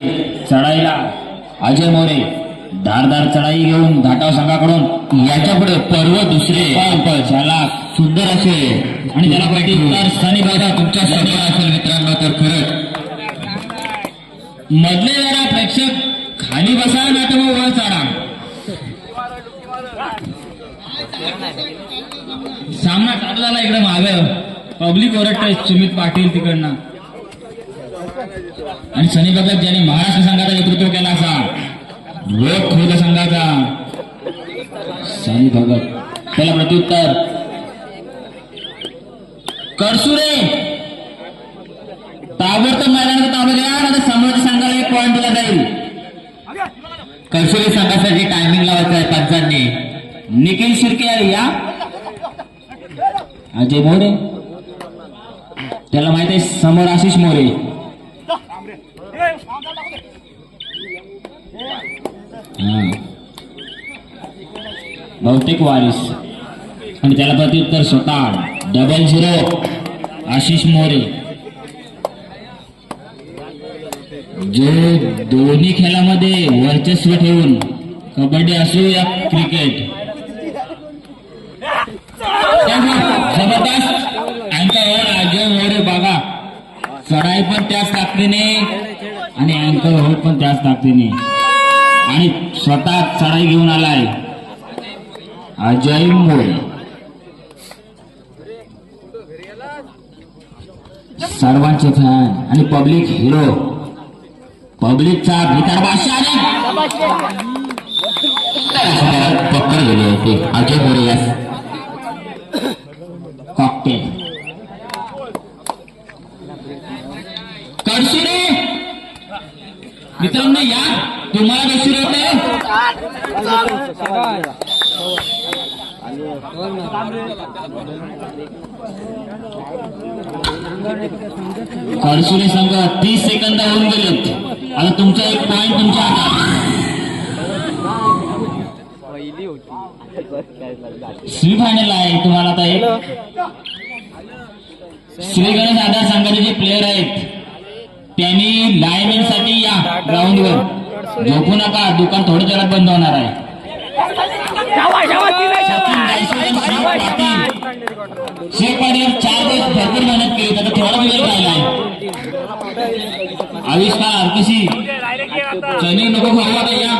चढाईला. अजय मोरे धारदार चढाई घेऊन घाटाव संघाकडून याच्यापुढे पर्व दुसरे. ज्याला सुंदर असे आणि त्याला प्रतिकार स्थानी बघा तुमच्यासमोर असेल मित्रांनो तर खरंच. मधले जरा प्रेक्षक खाली बसा ना तर मग वर चढा. सामना चालू झाला इकडे मागे. पब्लिक ओरडतंय सुमित पाटील तिकडनं. आणि सनी भगत ज्यांनी महाराष्ट्र संघाचा नेतृत्व केला असा लोक खोद संघाचा. सनी भगत. त्याला प्रत्युत्तर. करसुरे. ताबडतोब मैदानाचा ताबा घ्या आता समोरच्या संघाला एक पॉईंट दिला जाईल. करसुरे संघासाठी टायमिंग लावायचं आहे पंचांनी निखिल शिर्के या. अजय मोरे. त्याला माहीत आहे समोर आशिष मोरे. भौतिक बहुतेक वारिस. आणि त्याला प्रत्युत्तर स्वतः डबल झिरो आशिष मोरे. जो दोन्ही खेळामध्ये वर्चस्व ठेवून कबड्डी असो या क्रिकेट जबरदस्त अँकर अजय मोरे बघा चढाई पण त्याच ताकदीने आणि अँकर होत पण त्याच ताकदीने. आणि स्वतः चढाई घेऊन आलाय. अजय मोरे सर्वांचे फॅन आणि पब्लिक हिरो पब्लिकचा भितर बादशाह पक्कर गेले होते. अजय मोरे या कॉकटेल कडशिरे मित्रांनो या. तुम्हाला कशी होते कडशिरे संघ तीस सेकंद होऊन गेलेत. आता तुमचा एक पॉइंट तुमच्या हातात. श्री फायनल आहे. तुम्हाला आता एक श्री गणेश आधार संघाचे जे प्लेयर आहेत त्यांनी लायमेन साठी या ग्राउंडवर झोपू नका दुकान थोड्या वेळात बंद होणार आहे. चार दिवस भरपूर मेहनत केली त्याचा थोडा वेळ आहे. आविष्कार कशी? चने नको खाऊ या.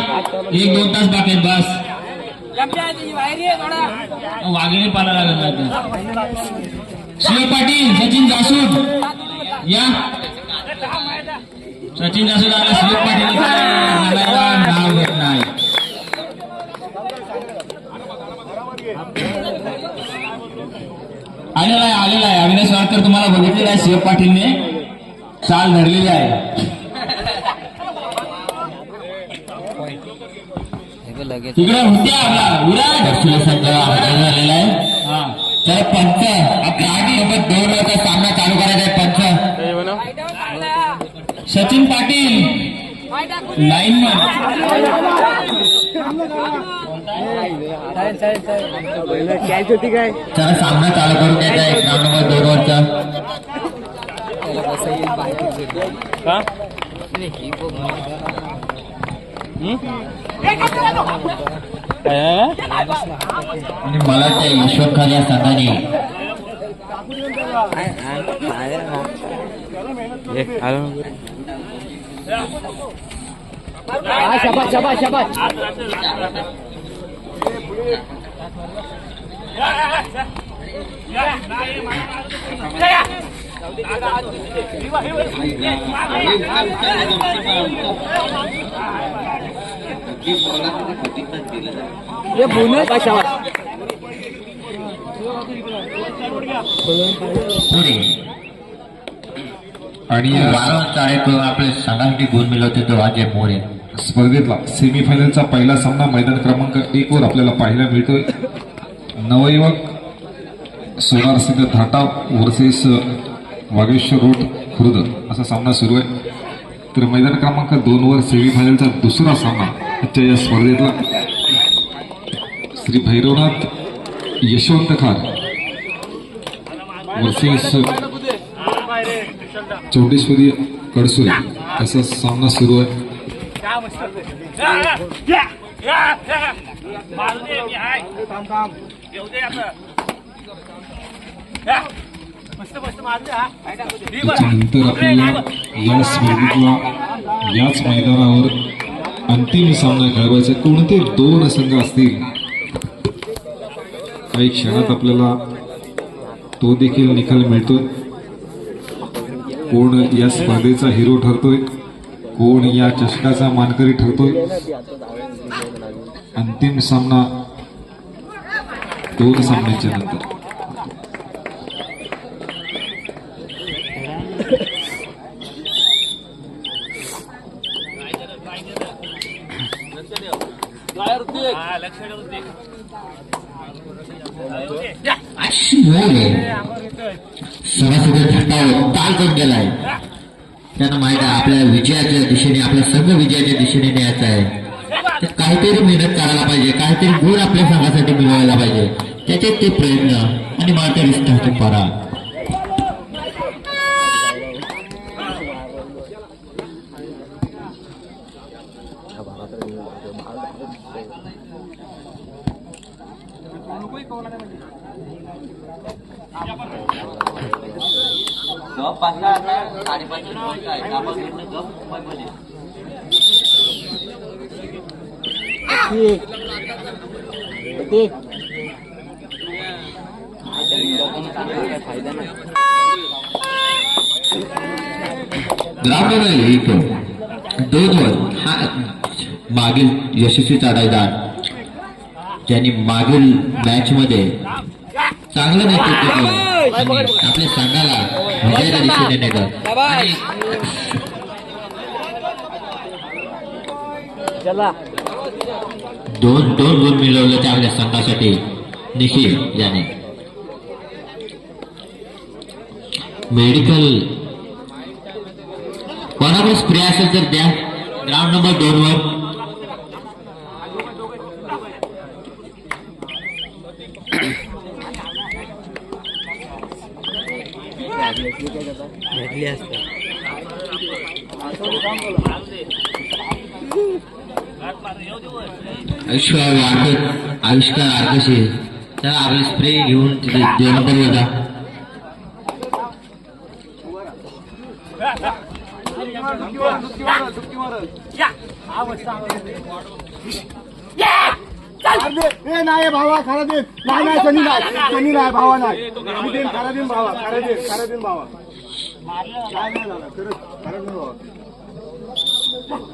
एक दोन तास बाकी बस. वाघिणी पाला लागत शिव श्री पाटील सचिन जासूद या. सचिन नाव घेत नाही. आलेला आहे आलेला आहे. अविनाश वाडकर तुम्हाला बघितलेला आहे शिव पाटीलने. चाल धरलेली आहे. तिकडे होते आपला विराट. झालेला आहे. हा. तर पंच आपल्या आधी सोबत दोन वेळाचा सामना चालू करायचा सचिन पाटील. लाईन कॅच होती काय जरा सामना चालू करून द्यायचा आहे ग्राउंड नंबर दोन वरचा आणि मला ते यशवंत खान या संघाने शबाश शबाश शबाश ये बोनस शबाश आणि वारंवार चाळे करून आपले संघासाठी गुण मिळवते तो अजय मोरे. स्पर्धेतला सेमीफायनलचा पहिला सामना मैदान क्रमांक एक वर आपल्याला पाहायला मिळतोय. नवयुवक सोनार सिद्ध थाटा वर्सेस वागेश्वर रोड खुर्द. असा सामना सुरू आहे. तर मैदान क्रमांक दोन वर सेमीफायनलचा दुसरा सामना आजच्या या स्पर्धेतला. श्री भैरवनाथ यशवंत खान वर्सेस चौडेश्वरी कडसुरे असा सामना सुरू आहे. त्याच्यानंतर आपल्याला या स्पर्धेतला याच मैदानावर अंतिम सामना खेळवायचा कोणते दोन संघ असतील? काही क्षणात आपल्याला तो देखील निकाल मिळतोय. कोण या स्पर्धेचा हिरो ठरतोय? कोण या चषकाचा मानकरी ठरतोय? अंतिम सामना दोन सामन्याच्या नंतर. अशी मोर सरासरी ताल करून गेलाय. त्यांना माहीत आहे आपल्या विजयाच्या दिशेने आपल्या संघ विजयाच्या दिशेने न्यायचा आहे. तर काहीतरी मेहनत करायला पाहिजे काहीतरी गुण आपल्या संघासाठी मिळवायला पाहिजे. त्याचे ते प्रयत्न आणि माझ्या विस्तार परा ग्राउंडवर एक दोन वर हा मागील यशस्वी चढाईदार ज्यांनी मागील मॅच मध्ये चांगलं नेतृत्व केलं आपल्या संघाला दिशेने नेलं आणि चला. दोन दोन गुण मिळवले त्या आपल्या संघासाठी. निखिल याने. मेडिकल. कोणाकडे स्प्रे असेल तर द्या. ग्राउंड नंबर दोन वर भेटली असते. आयुष्य आर्क आविष्कार आर्कशी चला आपले स्प्रे घेऊन तिथे दोन नंबर वर जा ए नाही भावा खरा दे नाही नाही शनी नाही शनी नाही भावा नाही मी देईन खरा देईन भावा खरा देईन खरा देईन भावा काय नाही झालं खरंच खरा देईन भावा छोट्या-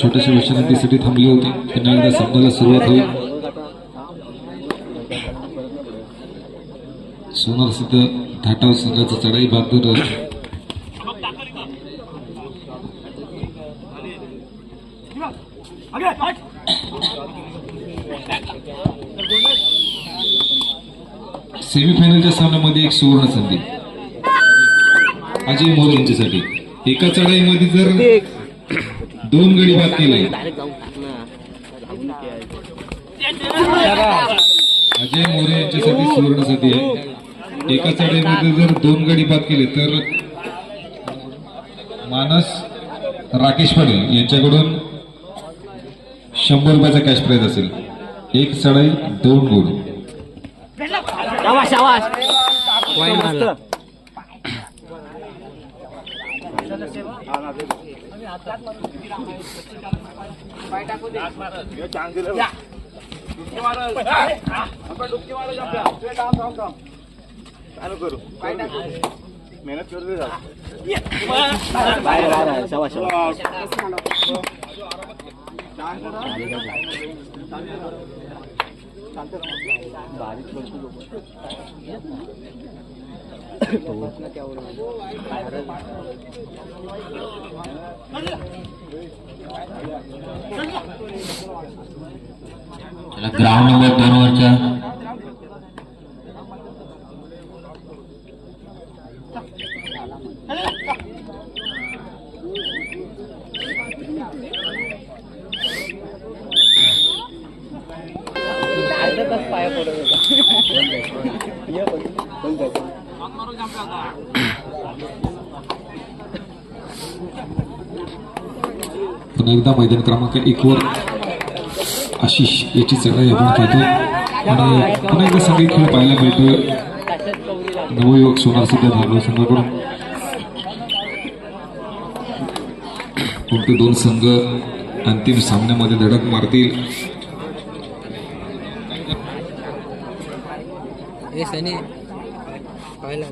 छोट्याशा विश्रांतीसाठी थांबले होते. पुन्हा एकदा सामन्याला सुरुवात होईल. सोनार सिद्ध धाटाव संघाचा चढाई बहादूर सेमीफायनलच्या सामन्यामध्ये एक सुवर्ण संधी. अजय मोरे यांच्यासाठी. एका चढाईमध्ये जर दोन गडी बाद केले. अजय मोरे यांच्यासाठी सुवर्ण संधी आहे. एका चढाईमध्ये जर दोन गडी बाद केले तर मानस राकेश पाटील यांच्याकडून शंभर रुपयाचा कॅश प्राईज असेल. एक चढाई दोन गुण मेहनत करू ग्राउंड नंबर दोन वरच्या पुन्हा एकदा मैदान क्रमांक एकवर आशिष याची चढाई आपण पाहतो आणि पुन्हा एकदा सगळे खेळ पाहायला मिळतोय. नवयुवक सोनार सिद्ध धारलो संघाकडून. कोणते दोन संघ अंतिम सामन्यामध्ये धडक मारतील. ए सनी. पाहिला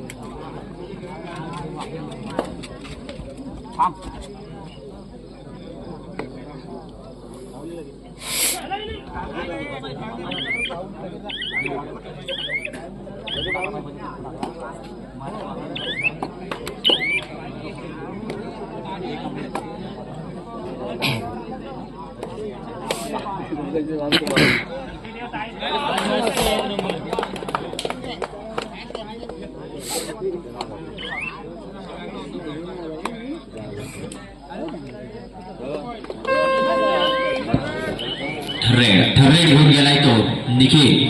ठरे ठरे घेऊन गेलाय तो निखिल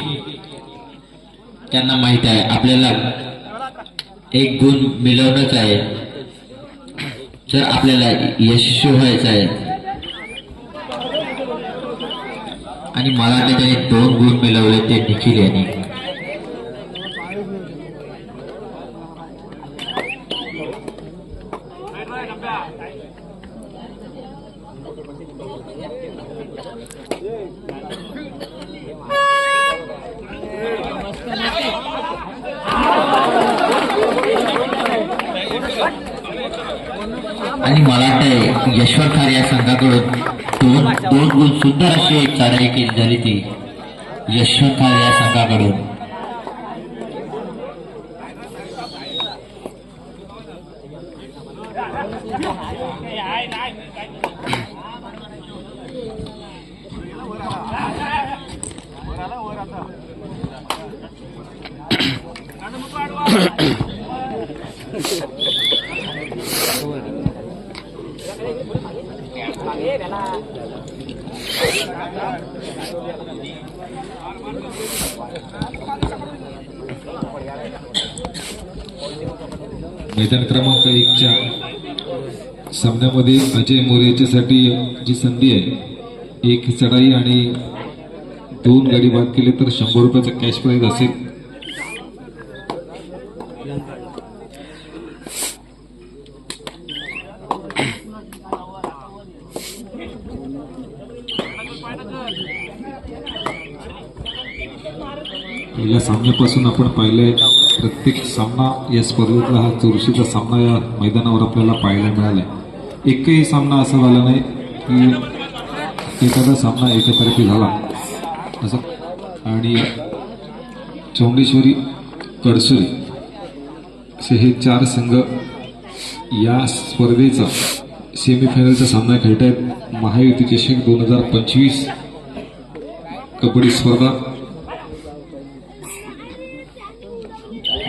त्यांना माहीत आहे आपल्याला एक गुण मिळवणंच आहे. जर आपल्याला यशस्वी व्हायचं आहे. आणि मला त्याने दोन गुण मिळवले ते निखिल यांनी. आणि मला वाटतंय यशवर खार या संघाकडून दोन दोन गुण सुंदर अशी एक चढाई केली झाली ती. यशवर खार या संघाकडून. मैदान क्रमांक एकच्या सामन्यामध्ये अजय मोरे याच्यासाठी जी संधी आहे एक चढाई आणि दोन गाडी बाद केले तर शंभर रुपयाचा कॅश प्राईज असेल. पहिल्या सामन्यापासून आपण पाहिलंय प्रत्येक सामना या स्पर्धेतला हा चुरशीचा सामना या मैदानावर आपल्याला पाहायला मिळाला एकही सामना असा झाला नाही की एखादा सामना एकतर्फी झाला. असं आणि चौंडेश्वरी कडसुरी असे हे चार संघ या स्पर्धेचा सेमीफायनलचा सामना खेळत आहेत महायुती चषक दोन हजार पंचवीस कबड्डी स्पर्धा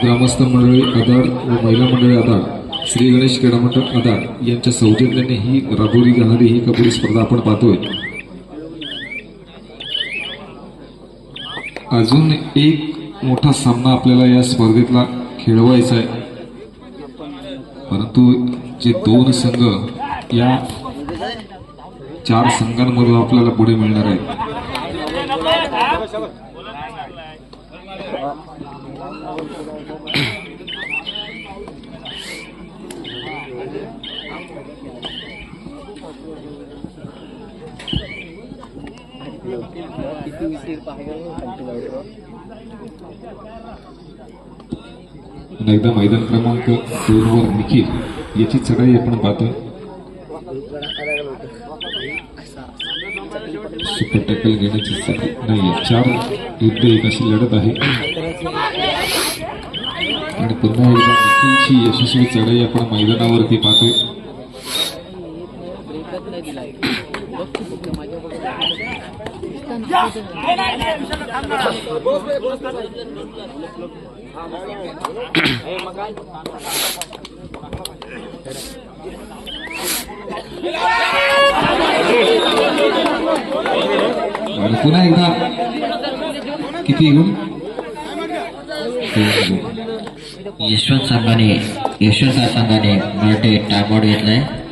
ग्रामस्थ मंडळी आधार व महिला मंडळी आधार श्री गणेश क्रीडामंडळ आधार यांच्या सौजन्याने ही राबवली जाणारी ही कबड्डी स्पर्धा आपण पाहतोय. अजून एक मोठा सामना आपल्याला या स्पर्धेतला खेळवायचा आहे. परंतु जे दोन संघ या चार संघांमधून आपल्याला पुढे मिळणार आहेत पुन्हा एकदा मैदान क्रमांक दोन वर निखिल. याची चढाई आपण पाहतोय सुपर टॅकल घेण्याची स्थिती नाही चार युद्ध एक अशी लढत आहे. आणि पुन्हा एकदा निखिलची यशस्वी चढाई आपण मैदानावरती पाहतोय आणि पुन्हा एकदा किती गुण? यशवंत संघाने यशवंत संघाने मराठी टाइमआउट घेतलाय.